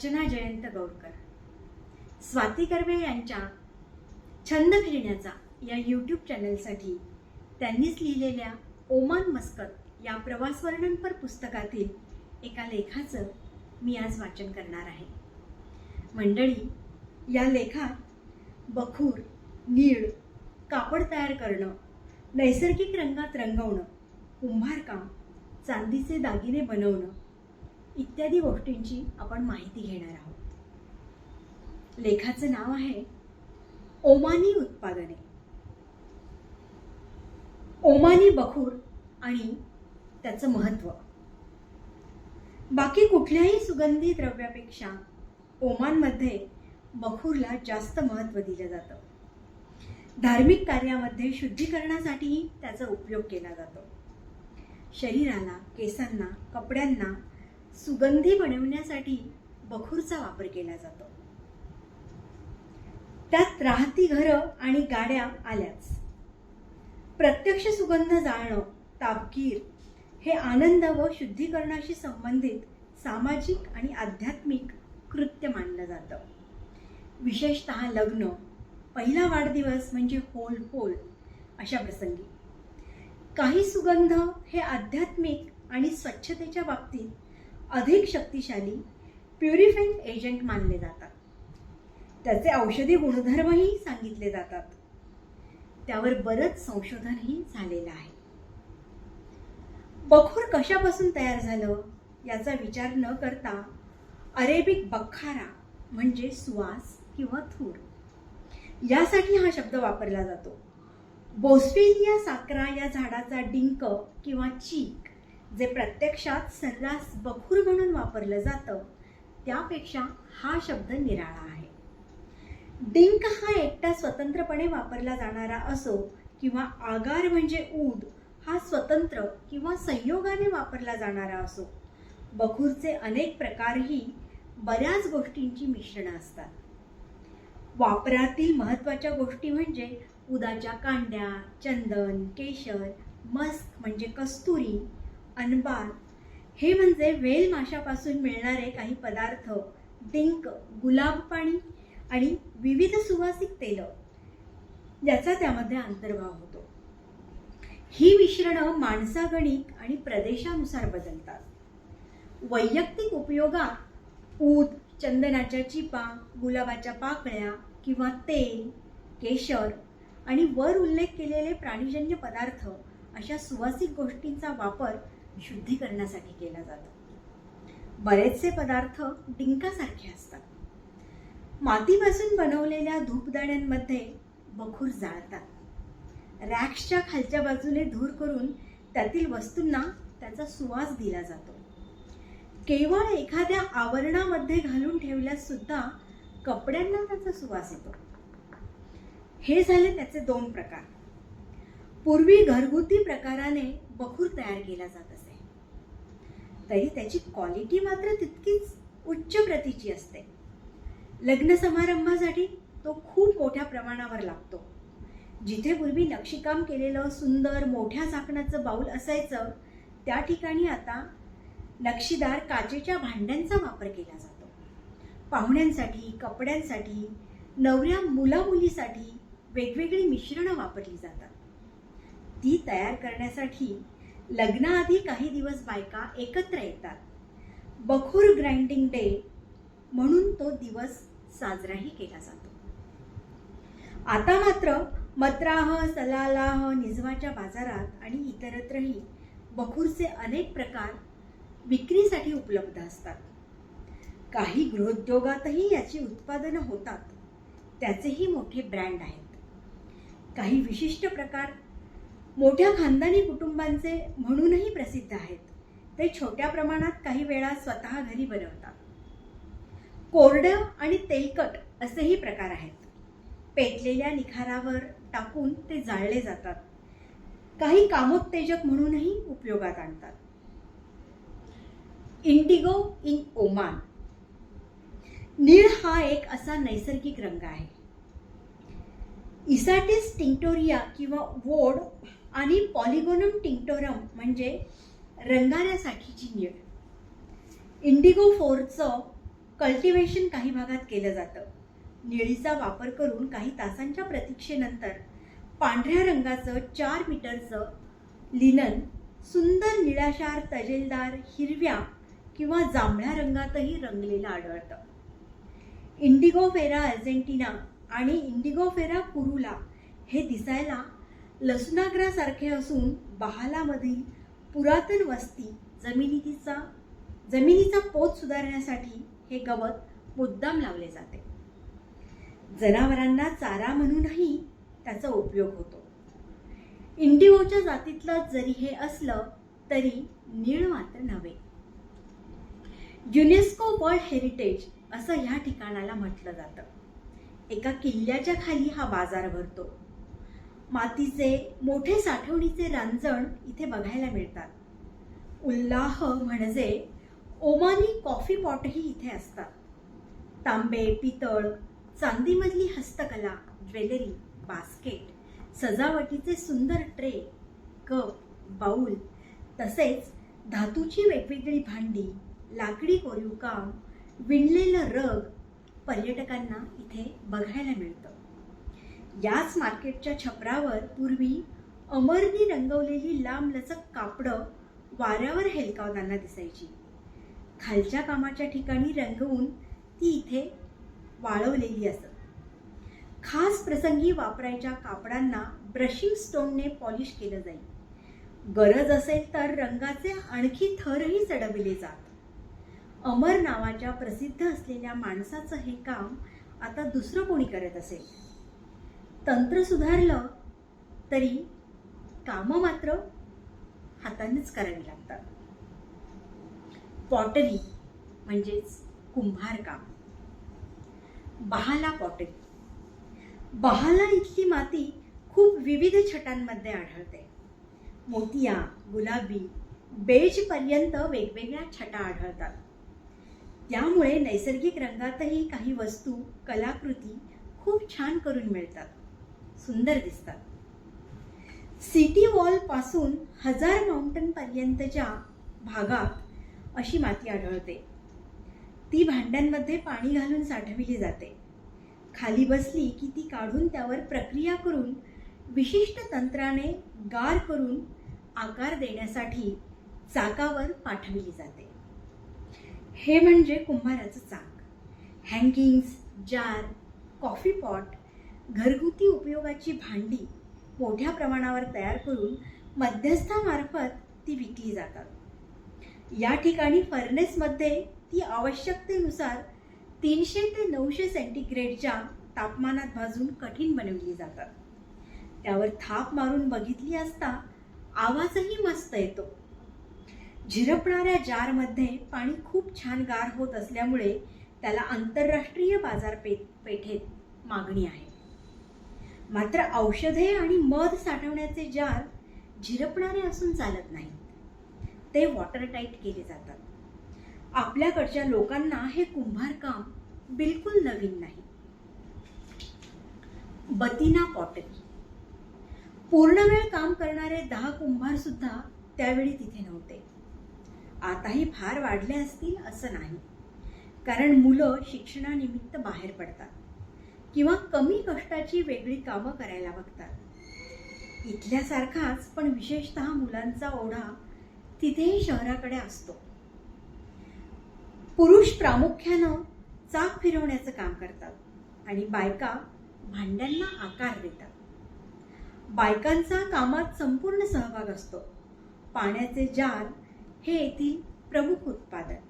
अर्चना जयंत गौरकर स्वाती कर्वे यांच्या छंद फिरण्याचा या यूट्यूब चॅनलसाठी त्यांनीच लिहिलेल्या ओमान मस्कत या प्रवासवर्णनपर पुस्तकातील एका लेखाचं मी आज वाचन करणार आहे. मंडळी या लेखात बखूर नीळ कापड तयार करणं नैसर्गिक रंगात रंगवणं कुंभारकाम चांदीचे दागिने बनवणं इत्यादी गोष्टींची आपण माहिती घेणार आहोत. लेखाचं नाव आहे ओमानी उत्पादने. ओमानी बखूर आणि त्याचं महत्त्व बाकी कुठल्याही सुगंधी द्रव्यापेक्षा ओमानमध्ये बखूरला जास्त महत्त्व दिलं जातं. धार्मिक कार्यामध्ये शुद्धीकरणासाठीही त्याचा उपयोग केला जातो. शरीराला केसांना कपड्यांना सुगंधी बनवण्यासाठी बखूरचा वापर केला जातो. त्यात राहती घरं आणि गाड्या आल्याच. प्रत्यक्ष सुगंध जाळणं तापकीर हे आनंद व शुद्धीकरणाशी संबंधित सामाजिक आणि आध्यात्मिक कृत्य मानलं जातं. विशेषत लग्न पहिला वाढदिवस म्हणजे होल होल अशा प्रसंगी. काही सुगंध हे आध्यात्मिक आणि स्वच्छतेच्या बाबतीत अधिक शक्तिशाली प्युरिफाईंग एजंट मानले जातात. त्याचे औषधी गुणधर्मही सांगितले जातात. त्यावर बरंच संशोधनही झालेलं आहे. बखूर कशापासून तयार झालं याचा विचार न करता अरेबिक बखारा म्हणजे सुवास किंवा थूर. यासाठी हा शब्द वापरला जातो. बोस्फेलिया साकरा या झाडाचा डिंक किंवा चीक जे प्रत्यक्षात सर्रास बखूर म्हणून वापरलं जातं त्यापेक्षा हा शब्द निराळा आहे. डिंक हा एकटा स्वतंत्रपणे वापरला जाणारा असो किंवा आगार म्हणजे ऊद हा स्वतंत्र किंवा संयोगाने वापरला जाणारा असो बखूरचे अनेक प्रकारही बऱ्याच गोष्टींची मिश्रणं असतात. वापरातील महत्त्वाच्या गोष्टी म्हणजे उदाच्या कांड्या चंदन केशर मस्क म्हणजे कस्तुरी अनबार हे म्हणजे वेल माशापासून मिळणारे काही पदार्थ डिंक गुलाब पाणी आणि विविध सुवासिक तेल याचा त्यामध्ये अंतर्भाव होतो. ही मिश्रणं माणसागणिक आणि प्रदेशानुसार बदलतात. वैयक्तिक उपयोगात ऊद चंदनाच्या चिपा गुलाबाच्या पाकळ्या किंवा तेल केशर आणि वर उल्लेख केलेले प्राणीजन्य पदार्थ अशा सुवासिक गोष्टींचा वापर शुद्धीकरणासाठी केला जातो. बरेचसे पदार्थ डिंकासारखे असतात. मातीपासून बनवलेल्या धूपदाण्यांमध्ये बखूर जाळतात. रॅक्सच्या खालच्या बाजूने धूर करून त्यातील वस्तूंना त्याचा सुवास दिला जातो. केवळ एखाद्या आवरणामध्ये घालून ठेवल्यास सुद्धा कपड्यांना त्याचा सुवास येतो. हे झाले त्याचे दोन प्रकार. पूर्वी घरगुती प्रकाराने बखूर तयार केला जात असे. तरी त्याची क्वालिटी मात्र तितकीच उच्च प्रतीची असते. लग्न समारंभासाठी तो खूप मोठ्या प्रमाणावर लागतो. जिथे पूर्वी नक्षीकाम केलेलं सुंदर मोठ्या झाकणाचं बाऊल असायचं त्या ठिकाणी आता नक्षीदार काचेच्या भांड्यांचा वापर केला जातो. पाहुण्यांसाठी कपड्यांसाठी नवऱ्या मुलामुलीसाठी वेगवेगळी मिश्रणं वापरली जातात. ती तयार करण्यासाठी लग्नाआधी काही दिवस बायका एकत्र येतात. बखूर ग्राइंडिंग डे म्हणून तो दिवस साजराही केला जातो. आता मात्र मत्राह सलालाह निजवाच्या बाजारात आणि इतरत्रही बखूरचे अनेक प्रकार विक्रीसाठी उपलब्ध असतात. काही गृहोद्योगातही याची उत्पादनं होतात. त्याचेही मोठे ब्रँड आहेत. काही विशिष्ट प्रकार मोठ्या खानदानी कुटुंबांचे म्हणूनही प्रसिद्ध आहेत. ते छोट्या प्रमाणात काही वेळा स्वतः घरी बनवतात. कोरडं आणि तेलकट असेही प्रकार आहेत. पेटलेल्या निखारावर टाकून ते जाळले जातात. काही कामोत्तेजक म्हणूनही उपयोगात आणतात. Indigo in Oman. नीळ हा एक असा नैसर्गिक रंग आहे. इसाटिस टिंक्टोरिया किंवा वोड आणि पॉलिगोनम टिंक्टोरम म्हणजे रंगाऱ्यासाठीची निळ इंडिगो फोरचं कल्टिवेशन काही भागात केलं जातं. निळीचा वापर करून काही तासांच्या प्रतीक्षेनंतर पांढऱ्या रंगाचं चार मीटरचं लिनन सुंदर निळाशार तजेलदार हिरव्या किंवा जांभळ्या रंगातही रंगलेलं आढळतं. इंडिगो फेरा अर्जेंटिना आणि इंडिगो फेरा कुरुला हे दिसायला लसुनाग्रासारखे असून बहालामधील पुरातन वस्ती जमिनीचा जमिनीचा पोत सुधारण्यासाठी हे गवत मुद्दाम लावले जाते. जनावरांना चारा म्हणूनही त्याचा उपयोग होतो. इंडिगोच्या जातीतलं जरी हे असलं तरी नीळ मात्र नव्हे. युनेस्को वर्ल्ड हेरिटेज असं ह्या ठिकाणाला म्हटलं जातं. एका किल्ल्याच्या खाली हा बाजार भरतो. मातीचे मोठे साठवणीचे रांजण इथे बघायला मिळतात. उल्लाह म्हणजे ओमानी कॉफी पॉटही इथे असतात. तांबे पितळ चांदीमधली हस्तकला ज्वेलरी बास्केट सजावटीचे सुंदर ट्रे कप बाऊल तसेच धातूची वेगवेगळी भांडी लाकडी कोरीव काम विणलेलं रग पर्यटकांना इथे बघायला मिळतं. याच मार्केटच्या छपरावर पूर्वी अमरनी रंगवलेली लांबलचक कापडं वाऱ्यावर हेलकावताना दिसायची. खालच्या कामाच्या ठिकाणी रंगवून ती इथे वाळवलेली असत. खास प्रसंगी वापरायच्या कापडांना ब्रशिंग स्टोनने पॉलिश केलं जाईल गरज असेल तर रंगाचे आणखी थरही चढविले जात. अमर नावाच्या प्रसिद्ध असलेल्या माणसाचं हे काम आता दुसरं कोणी करत असेल? तंत्र सुधारलं तरी कामं मात्र हातानेच करावी लागतात. पॉटरी म्हणजेच कुंभारकाम बहाला पॉटरी बहाला इथली माती खूप विविध छटांमध्ये आढळते. मोतिया गुलाबी बेज पर्यंत वेगवेगळ्या छटा आढळतात. त्यामुळे नैसर्गिक रंगातही काही वस्तू कलाकृती खूप छान करून मिळतात. सुंदर दिसतात. सिटी वॉलपासून हजार माउंटन पर्यंतच्या भागात अशी माती आढळते. ती भांड्यांमध्ये पाणी घालून साठविली जाते. खाली बसली की ती काढून त्यावर प्रक्रिया करून विशिष्ट तंत्राने गार करून आकार देण्यासाठी चाकावर पाठविली जाते. हे म्हणजे कुंभाराचं चाक. हँगिंग्स जार कॉफी पॉट घरगुती उपयोगाची भांडी मोठ्या प्रमाणावर तयार करून मध्यस्थामार्फत ती विकली जातात. या ठिकाणी फर्नेसमध्ये ती आवश्यकतेनुसार तीनशे ते नऊशे सेंटीग्रेडच्या तापमानात भाजून कठीण बनवली जातात. त्यावर थाप मारून बघितली असता आवाजही मस्त येतो. झिरपणाऱ्या जारमध्ये पाणी खूप छान गार होत असल्यामुळे त्याला आंतरराष्ट्रीय बाजारपेठ पेठेत मागणी आहे. मात्र औषधे आणि मध साठवण्याचे जार झिरपणारे असून चालत नाहीत. ते वॉटर टाईट केले जातात. आपल्याकडच्या लोकांना हे कुंभारकाम बिलकुल नवीन नाही. बतिना पॉटरी पूर्ण वेळ काम करणारे दहा कुंभार सुद्धा त्यावेळी तिथे नव्हते. आताही फार वाढले असतील असं नाही. कारण मुलं शिक्षणानिमित्त बाहेर पडतात. किंवा कमी कष्टाची वेगळी कामं करायला बघतात. इथल्यासारखाच पण विशेषतः मुलांचा ओढा तिथेही शहराकडे असतो. पुरुष प्रामुख्यानं चाक फिरवण्याचं काम करतात आणि बायका भांड्यांना आकार देतात. बायकांचा कामात संपूर्ण सहभाग असतो. पाण्याचे जार हे येथील प्रमुख उत्पादन.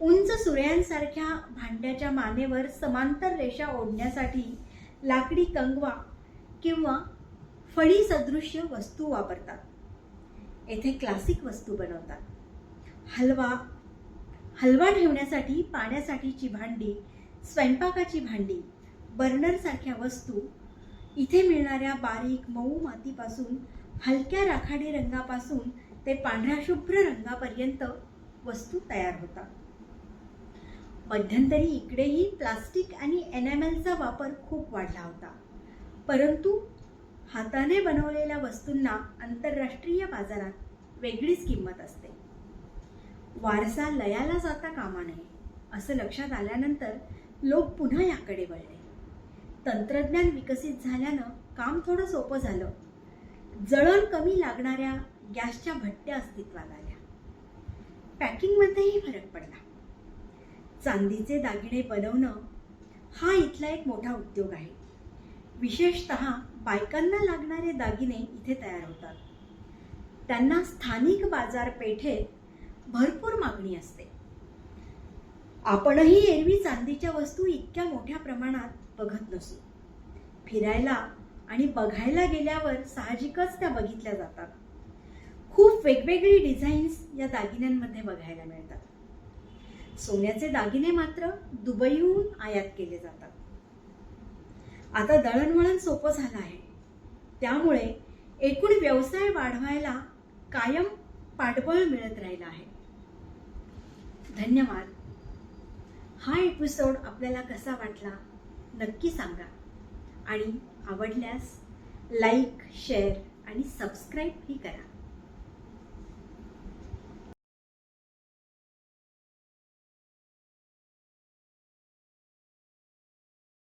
उंच सुऱ्यांसारख्या भांड्याच्या मानेवर समांतर रेषा ओढण्यासाठी लाकडी कंगवा किंवा फळी सदृश्य वस्तू वापरतात. येथे क्लासिक वस्तू बनवतात. हलवा हलवा ठेवण्यासाठी पाण्यासाठीची भांडी स्वयंपाकाची भांडी बर्नरसारख्या वस्तू इथे मिळणाऱ्या बारीक मऊ मातीपासून हलक्या राखाडी रंगापासून ते पांढऱ्या शुभ्र रंगापर्यंत वस्तू तयार होतात. मध्यंतरी इकडेही प्लास्टिक आणि एनॅमेलचा वापर खूप वाढला होता. परंतु हाताने बनवलेल्या वस्तूंना आंतरराष्ट्रीय बाजारात वेगळीच किंमत असते. वारसा लयाला जाता कामा नये असं लक्षात आल्यानंतर लोक पुन्हा याकडे वळले. तंत्रज्ञान विकसित झाल्यानं काम थोडं सोपं झालं. जळण कमी लागणाऱ्या गॅसच्या भट्ट्या अस्तित्वात आल्या. पॅकिंगमध्येही फरक पडला. चांदीचे दागिने बनवणं हा इथला एक मोठा उद्योग आहे. विशेषत बायकांना लागणारे दागिने इथे तयार होतात. त्यांना स्थानिक बाजारपेठेत भरपूर मागणी असते. आपणही एरवी चांदीच्या वस्तू इतक्या मोठ्या प्रमाणात बघत नसू. फिरायला आणि बघायला गेल्यावर साहजिकच त्या बघितल्या जातात. खूप वेगवेगळी डिझाईन्स या दागिन्यांमध्ये बघायला मिळतात. सोन्याचे दागिने मात्र दुबईहून आयात केले जातात. आता दळणवळण सोपं झालं आहे. त्यामुळे एकूण व्यवसाय वाढवायला कायम पाठबळ मिळत राहिलं आहे. धन्यवाद. हा एपिसोड आपल्याला कसा वाटला नक्की सांगा. आणि आवडल्यास लाईक शेअर आणि सबस्क्राईबही करा.